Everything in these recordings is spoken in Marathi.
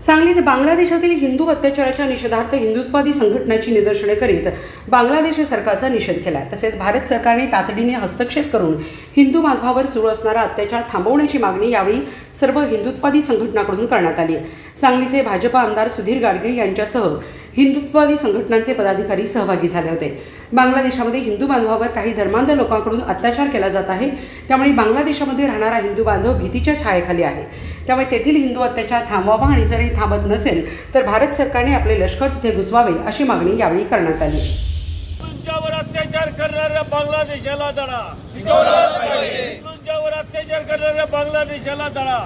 सांगलीत बांगलादेशातील हिंदू अत्याचाराच्या निषेधार्थ हिंदुत्ववादी संघटनांची निदर्शने करीत बांगलादेश सरकारचा निषेध केला तसेच भारत सरकारने तातडीने हस्तक्षेप करून हिंदू बांधवावर सुरू असणारा अत्याचार थांबवण्याची मागणी यावेळी सर्व हिंदुत्ववादी संघटनाकडून करण्यात आली. सांगलीचे भाजपा आमदार सुधीर गाडगिळ यांच्यासह हिंदुत्ववादी संघटनांचे पदाधिकारी सहभागी झाले होते. बांगलादेशामध्ये हिंदू बांधवावर काही धर्मांध लोकांकडून अत्याचार केला जात आहे. त्यामुळे बांगलादेशामध्ये राहणारा हिंदू बांधव भीतीच्या छायेखाली आहे. त्यामुळे तेथील हिंदू अत्याचार थांबवावा आणि जर हे थांबत नसेल तर भारत सरकारने आपले लष्कर तिथे घुसवावे अशी मागणी यावेळी करण्यात आली. हिंदूंच्यावर अत्याचार करणाऱ्या बांगलादेशाला दडा. हिंदूंच्यावर अत्याचार करणाऱ्या बांगलादेशाला दडा.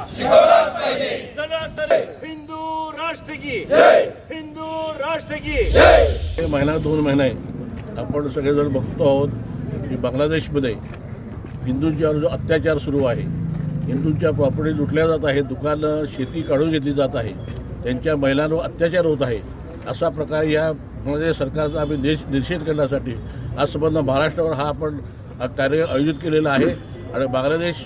सगळा तर हिंदू राष्ट्र की. हिंदू राष्ट्र की. हे महिना दोन महिने आपण सगळेजण बघतो आहोत की बांगलादेशमध्ये हिंदूंच्यावर जो अत्याचार सुरू आहे. हिंदूंच्या प्रॉपर्टी लुटल्या जात आहे दुकानं शेती काढून घेतली जात आहे. त्यांच्या महिलांवर अत्याचार होत आहे असा प्रकार या मध्ये सरकारचा आम्ही निष निषेध करण्यासाठी आज संबंध महाराष्ट्रावर हा आपण कार्य आयोजित केलेला आहे. आणि बांगलादेश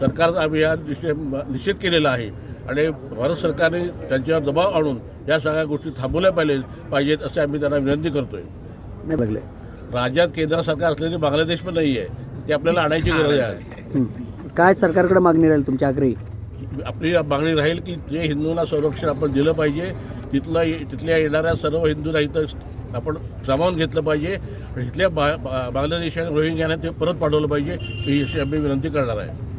सरकारचा आम्ही या निषेध निषेध केलेला आहे. आणि भारत सरकारने त्यांच्यावर दबाव आणून या सगळ्या गोष्टी थांबवल्या पाहिजे पाहिजेत असे आम्ही त्यांना विनंती करतोय. नाही बघले. राज्यात केंद्र सरकार असलेली बांगलादेश पण नाही आहे ती आपल्याला आणायची गरज आहे. काय सरकारकडे मागणी राहील तुमच्या आग्रही? आपली मागणी राहील की जे हिंदूंना संरक्षण आपण दिलं पाहिजे तिथलं तिथल्या येणाऱ्या सर्व हिंदूंना इथं आपण सामावून घेतलं पाहिजे इथल्या बा बा- बांगलादेश आणि रोहिंग्याने ते परत पाठवलं पाहिजे ही अशी आम्ही विनंती करणार आहे.